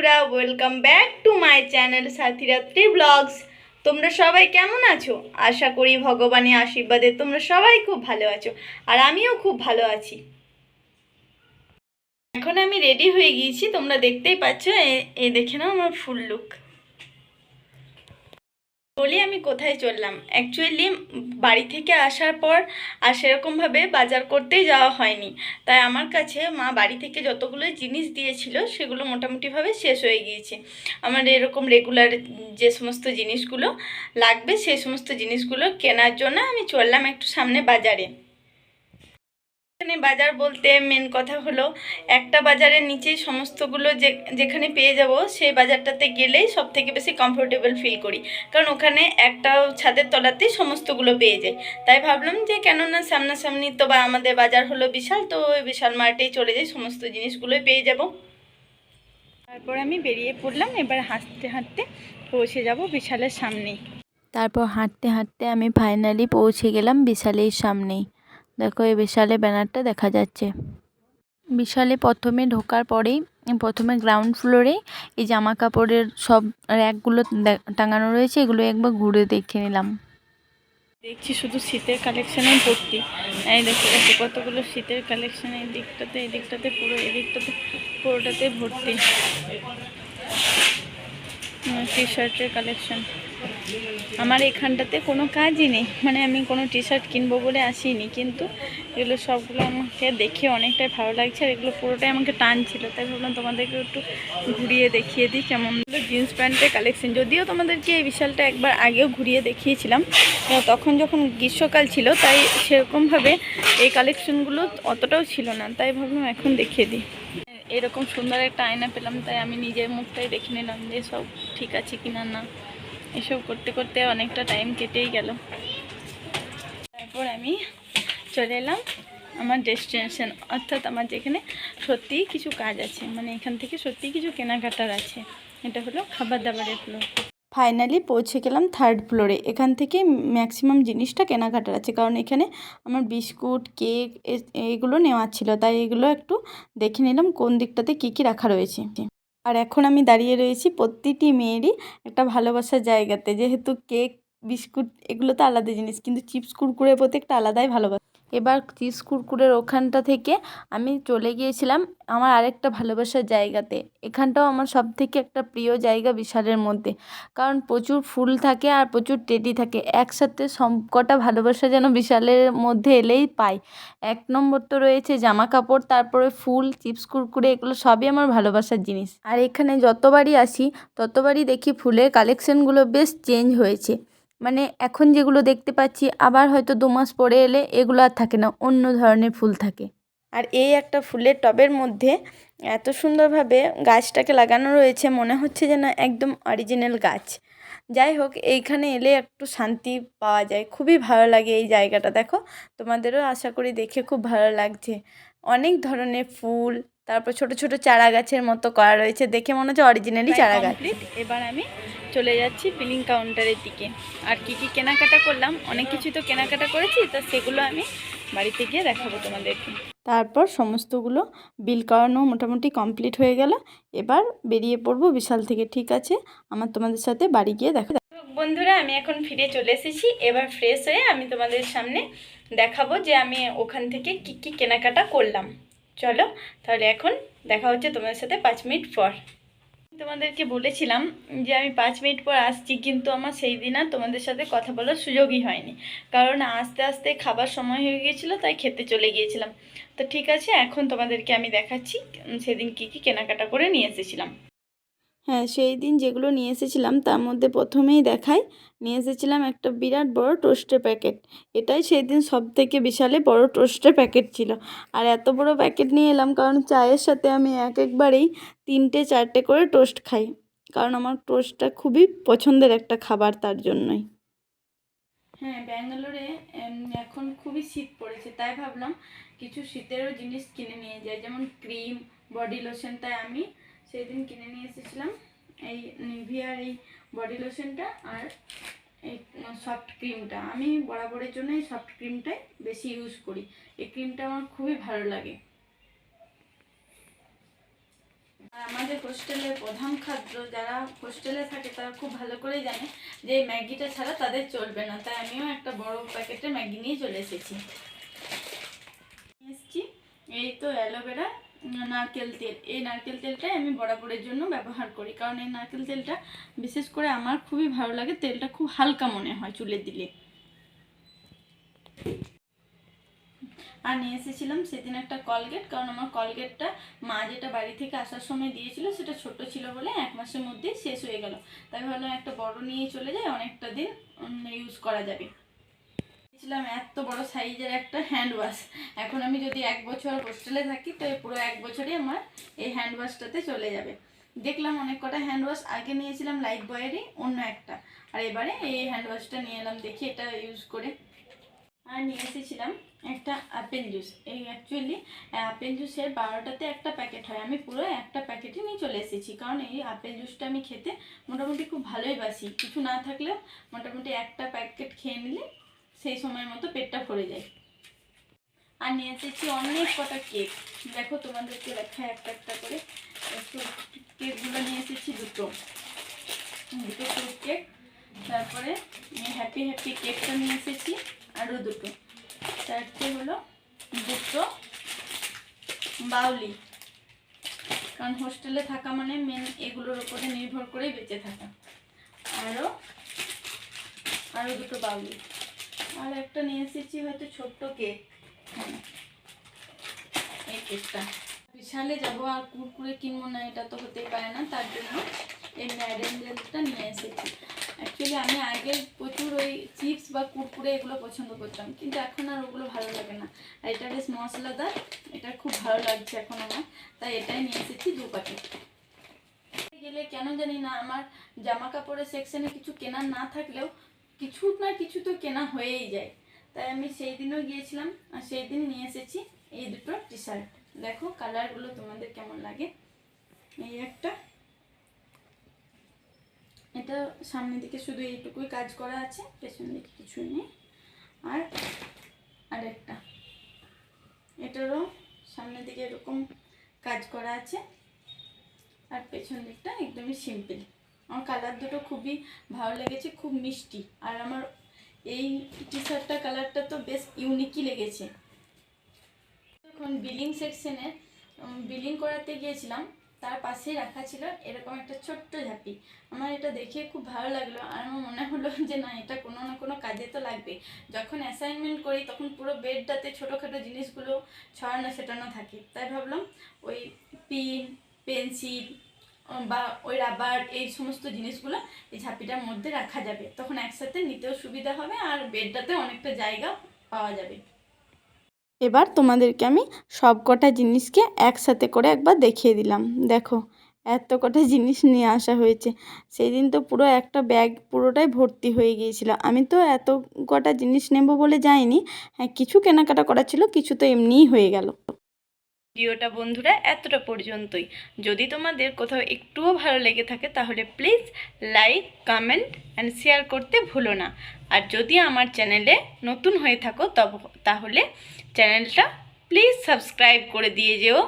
বন্ধুরা welcome back to my channel সাথীরাত্রি blogs তোমরা সবাই কেমন আছো? আশা করি ভগবানের আশীর্বাদে তোমরা সবাই খুব ভালো আছো, আর আমিও খুব ভালো আছি। এখন আমি রেডি হয়ে গিয়েছি, তোমরা দেখতেই পাচ্ছ, এ- দেখে নাও আমার ফুল লুক বলি আমি কোথায় চললাম। অ্যাকচুয়ালি বাড়ি থেকে আসার পর আর সেরকমভাবে বাজার করতেই যাওয়া হয়নি। তাই আমার কাছে মা বাড়ি থেকে যতগুলো জিনিস দিয়েছিল, সেগুলো মোটামুটিভাবে শেষ হয়ে গিয়েছে। আমার এরকম রেগুলার যে সমস্ত জিনিসগুলো লাগবে সেই সমস্ত জিনিসগুলো কেনার জন্য আমি চললাম একটু সামনে বাজারে। এখানে বাজার বলতে মেন কথা হলো, একটা বাজারের নিচেই সমস্তগুলো যে, যেখানে পেয়ে যাব, সেই বাজারটাতে গেলেই সব থেকে বেশি কমফোর্টেবল ফিল করি। কারণ ওখানে একটা ছাদের তলাতেই সমস্তগুলো পেয়ে যায় তাই ভাবলাম যে কেননা সামনাসামনি তো বা আমাদের বাজার হলো বিশাল, তো ওই বিশাল মার্টেই চলে যাই, সমস্ত জিনিসগুলোই পেয়ে যাব। তারপর আমি বেরিয়ে পড়লাম, এবার হাঁটতে হাঁটতে পৌঁছে যাব বিশালের সামনেই। তারপর হাঁটতে হাঁটতে আমি ফাইনালি পৌঁছে গেলাম বিশালের সামনেই। দেখো এই বিশালে ব্যানারটা দেখা যাচ্ছে। বিশালে প্রথমে ঢোকার পরেই, প্রথমে গ্রাউন্ড ফ্লোরে এই জামা কাপড়ের সব র্যাকগুলো টাঙানো রয়েছে, এগুলো একবার ঘুরে দেখে নিলাম। দেখছি শুধু শীতের কালেকশনে ভর্তি। এই দেখো দেখো কতগুলো শীতের কালেকশন, এই দিকটাতে এই দিকটাতে, পুরো এই দিকটাতে, পুরোটাতে ভর্তি। টি শার্টের কালেকশন। আমার এখানটাতে কোনো কাজই নেই। মানে আমি কোনো টি শার্ট কিনবো বলে আসিনি, কিন্তু এগুলো সবগুলো আমাকে দেখে অনেকটাই ভালো লাগছে আর এগুলো পুরোটাই আমাকে টানছিল। তাই ভাবলাম তোমাদেরকে একটু ঘুরিয়ে দেখিয়ে দিই কেমন জিন্স প্যান্টের কালেকশন যদিও তোমাদেরকে এই বিশালটা একবার আগেও ঘুরিয়ে দেখিয়েছিলাম তখন যখন গ্রীষ্মকাল ছিল, তাই সেরকমভাবে এই কালেকশনগুলো অতটাও ছিল না। তাই ভাবলাম এখন দেখিয়ে দিই। এরকম সুন্দর একটা আয়না পেলাম, তাই আমি নিজের মুখটাই দেখে নিলাম যে সব ঠিক আছে কিনা না। এসব করতে করতে অনেকটা টাইম কেটেই গেল। তারপর আমি চলে এলাম আমার ডেস্টিনেশন অর্থাৎ আমার যেখানে সত্যিই কিছু কাজ আছে মানে এখান থেকে সত্যিই কিছু কেনাকাটার আছে, এটা হলো খাবার দাবারের ফ্লোর ফাইনালি পৌঁছে গেলাম থার্ড ফ্লোরে এখান থেকে ম্যাক্সিমাম জিনিসটা কেনাকাটার আছে, কারণ এখানে আমার বিস্কুট কেক এগুলো নেওয়ার ছিল, তাই এগুলো একটু দেখে নিলাম কোন দিকটাতে কী কী রাখা রয়েছে। আর এখন আমি দাঁড়িয়ে রয়েছি প্রতিটি মেয়েরই একটা ভালোবাসার জায়গাতে। যেহেতু কেক বিস্কুট, এগুলো তো আলাদা জিনিস, কিন্তু চিপস কুরকুরের প্রতি একটা আলাদাই ভালোবাসা। এবার চিপস কুরকুরের ওখানটা থেকে আমি চলে গিয়েছিলাম আমার আরেকটা ভালোবাসার জায়গাতে। এখানটাও আমার সব থেকে একটা প্রিয় জায়গা বিশালের মধ্যে। কারণ প্রচুর ফুল থাকে আর প্রচুর টেডি থাকে। একসাথে সব কটা ভালোবাসা যেন বিশালের মধ্যে এলেই পাই। এক নম্বর তো রয়েছে জামা কাপড়, তারপরে ফুল, চিপস কুরকুরে, এগুলো সবই আমার ভালোবাসার জিনিস। আর এখানে যতবারই আসি, ততবারই দেখি ফুলের কালেকশনগুলো বেশ চেঞ্জ হয়েছে। মানে এখন যেগুলো দেখতে পাচ্ছি, আবার হয়তো দু মাস পরে এলে এগুলো আর থাকে না, অন্য ধরনের ফুল থাকে। আর এই একটা ফুলের টবের মধ্যে এত সুন্দরভাবে গাছটাকে লাগানো রয়েছে, মনে হচ্ছে যেন একদম অরিজিনাল গাছ। যাই হোক, এইখানে এলে একটু শান্তি পাওয়া যায়, খুবই ভালো লাগে এই জায়গাটা। দেখো, তোমাদেরও আশা করি দেখে খুব ভালো লাগছে। অনেক ধরনের ফুল তারপর ছোট ছোট চারা গাছের মতো করা রয়েছে। দেখে মনে হচ্ছে অরিজিনালি চারা গাছ। এবার আমি চলে যাচ্ছি বিলিং কাউন্টারের দিকে। আর কি কি কেনাকাটা করলাম? অনেক কিছু তো কেনাকাটা করেছি তো সেগুলো আমি বাড়িতে গিয়ে দেখাবো তোমাদেরকে। তারপর সমস্তগুলো বিল করানো মোটামুটি কমপ্লিট হয়ে গেল। এবার বেরিয়ে পড়ব বিশাল থেকে ঠিক আছে? আমার তোমাদের সাথে বাড়ি গিয়ে দেখা বন্ধুরা আমি এখন ফিরে চলে এসেছি। এবার ফ্রেশ হয়ে আমি তোমাদের সামনে দেখাবো যে আমি ওখান থেকে কি কি কেনাকাটা করলাম। চলো, তাহলে এখন দেখা হচ্ছে তোমাদের সাথে পাঁচ মিনিট পর। তোমাদেরকে বলেছিলাম যে আমি পাঁচ মিনিট পর আসছি, কিন্তু আমার সেই দিন আর তোমাদের সাথে কথা বলার সুযোগই হয়নি। কারণ আস্তে আস্তে খাবার সময় হয়ে গিয়েছিল, তাই খেতে চলে গিয়েছিলাম। তো ঠিক আছে, এখন তোমাদেরকে আমি দেখাচ্ছি সেদিন কি কি কেনাকাটা করে নিয়ে এসেছিলাম। হ্যাঁ সেই দিন যেগুলো নিয়ে এসেছিলাম তার মধ্যে প্রথমেই দেখাই। নিয়ে এসেছিলাম একটা বিরাট বড় টোস্টের প্যাকেট এটাই সেই দিন সব থেকে বিশালে বড় টোস্টের প্যাকেট ছিল। আর এত বড় প্যাকেট নিয়ে এলাম কারণ চায়ের সাথে আমি এক একবারেই তিনটে, চারটে করে টোস্ট খাই। কারণ আমার টোস্টটা খুবই পছন্দের একটা খাবার তার জন্যই। হ্যাঁ ব্যাঙ্গালোরে এখন খুবই শীত পড়েছে। তাই ভাবলাম কিছু শীতেরও জিনিস কিনে নিয়ে যাই। যেমন ক্রিম বডি লোশন তাই আমি সেই দিন কিনে নিয়ে এসেছিলাম। এই নিভিয়ার এই বডি লোশনটা আর এই সফট ক্রিমটা আমি বরাবরের জন্য এই সফট ক্রিমটাই বেশি ইউজ করি। এই ক্রিমটা আমার খুবই ভালো লাগে। আর আমাদের হোস্টেলের প্রধান খাদ্য যারা হোস্টেলে থাকে, তারা খুব ভালো করেই জানে যে ম্যাগিটা ছাড়া তাদের চলবে না। তাই আমিও একটা বড় প্যাকেটে ম্যাগি নিয়ে চলে এসেছি। এসেছি। এই তো অ্যালোভেরা নারকেল তেল। এই নারকেল তেলটাই আমি বরাবরের জন্য ব্যবহার করি। কারণ এই নারকেল তেলটা বিশেষ করে আমার খুবই ভালো লাগে। তেলটা খুব হালকা মনে হয় চুলে দিলে। আর নিয়ে এসেছিলাম সেদিন একটা কলগেট। কারণ আমার কলগেটটা মা যেটা বাড়ি থেকে আসার সময় দিয়েছিল, সেটা ছোট ছিল বলে এক মাসের মধ্যেই শেষ হয়ে গেল। তাই ভাবলাম একটা বড় নিয়ে চলে যায় অনেকটা দিন ইউজ করা যাবে। ছিলাম এত বড় সাইজের একটা হ্যান্ড ওয়াশ এখন আমি যদি এক বছর হোস্টেলে থাকি, তো পুরো এক বছরই আমার এই হ্যান্ড ওয়াশটাতে চলে যাবে। দেখলাম অনেক কটা হ্যান্ড ওয়াশ আগে নিয়েছিলাম লাইফ বয়েরই অন্য একটা। আর এবারে এই হ্যান্ড ওয়াশটা নিয়ে এলাম, দেখি এটা ইউজ করে। আর নিয়ে এসেছিলাম একটা আপেল জুস এই অ্যাকচুয়ালি আপেল জুসের বারোটাতে একটা প্যাকেট হয়। আমি পুরো একটা প্যাকেটই নিয়ে চলে এসেছি। কারণ এই আপেল জুসটা আমি খেতে মোটামুটি খুব ভালোই বাসি। কিছু না থাকলেও মোটামুটি একটা প্যাকেট খেয়ে নিলে সেই সময়ের মতো পেটটা ভরে যায়। আর নিয়ে এসেছি অনেক কটা কেক দেখো তোমাদেরকে দেখায় একটা একটা করে। কেকগুলো নিয়ে এসেছি দুটো। দুটো ফ্রুট কেক তারপরে হ্যাপি হ্যাপি কেকটা নিয়ে এসেছি, আরও দুটো। চারটে হলো দুটো বাউলি। কারণ হোস্টেলে থাকা মানে মেন এগুলোর উপরে নির্ভর করেই বেঁচে থাকা। আরও আরও দুটো বাউলি। আর একটা নিয়ে এসেছি হয়তো ছোট্ট কেক। এই কেকটা। বিশালে যাব আর কুরকুরে কিনবো না, এটা তো হতেই পারে না, তার জন্য এই ম্যাডেনটা নিয়ে এসেছি। অ্যাকচুয়ালি আমি আগে প্রচুর ওই চিপস বা কুরকুরে এগুলো পছন্দ করতাম, কিন্তু এখন আর ওগুলো ভালো লাগে না। আর এটা বেশ মশলাদার, এটা খুব ভালো লাগছে এখন আমার, তাই এটাই নিয়ে এসেছি দু প্যাকেট গেলে কেন জানি না, আমার জামা কাপড়ের সেকশনে কিছু কেনার না থাকলেও কিছু না কিছু তো কেনা হয়েই যায়। তাই আমি সেই দিনও গিয়েছিলাম আর সেই দিন নিয়ে এসেছি এই দুটো টি শার্ট দেখো কালারগুলো তোমাদের কেমন লাগে। এই একটা। এটা সামনের দিকে শুধু এইটুকুই কাজ করা আছে, পেছন দিকে কিছুই নেই। আর আরেকটা। এটারও সামনের দিকে এরকম কাজ করা আছে। আর পেছন দিকটা একদমই সিম্পল আমার কালার দুটো খুবই ভালো লেগেছে, খুব মিষ্টি। আর আমার এই টি শার্টটা কালারটা তো বেশ ইউনিকই লেগেছে। এখন বিলিং সেকশনে বিলিং করাতে গিয়েছিলাম, তার পাশেই রাখা ছিল এরকম একটা ছোট্ট ঝাঁপি। আমার এটা দেখে খুব ভালো লাগল আর আমার মনে হলো যে না, এটা কোনো না কোনো কাজে তো লাগবে। যখন অ্যাসাইনমেন্ট করি, তখন পুরো বেডটাতে ছোটোখাটো জিনিসগুলো ছড়ানো ছেটানো থাকে। তাই ভাবলাম ওই পিন পেন্সিল বা ওই রাবার এই সমস্ত জিনিসগুলো এই ঝাঁপিটার মধ্যে রাখা যাবে। তখন একসাথে নিতেও সুবিধা হবে আর বেডটাতে অনেকটা জায়গা পাওয়া যাবে। এবার তোমাদেরকে আমি সব কটা জিনিসকে একসাথে করে একবার দেখিয়ে দিলাম। দেখো, এত কটা জিনিস নিয়ে আসা হয়েছে। সেই দিন তো পুরো একটা ব্যাগ পুরোটাই ভর্তি হয়ে গিয়েছিল। আমি তো এত কটা জিনিস নেব বলে যাইনি। হ্যাঁ কিছু কেনাকাটা করা ছিল, কিছু তো এমনিই হয়ে গেল। ভিডিওটা বন্ধুরা এতটা পর্যন্তই। যদি তোমাদের কোথাও একটুও ভালো লেগে থাকে, তাহলে please like comment and share করতে ভুলো না। আর যদি আমার চ্যানেলে নতুন হয়ে থাকো, তব, তাহলে চ্যানেলটা প্লিজ সাবস্ক্রাইব করে দিয়ে যেও।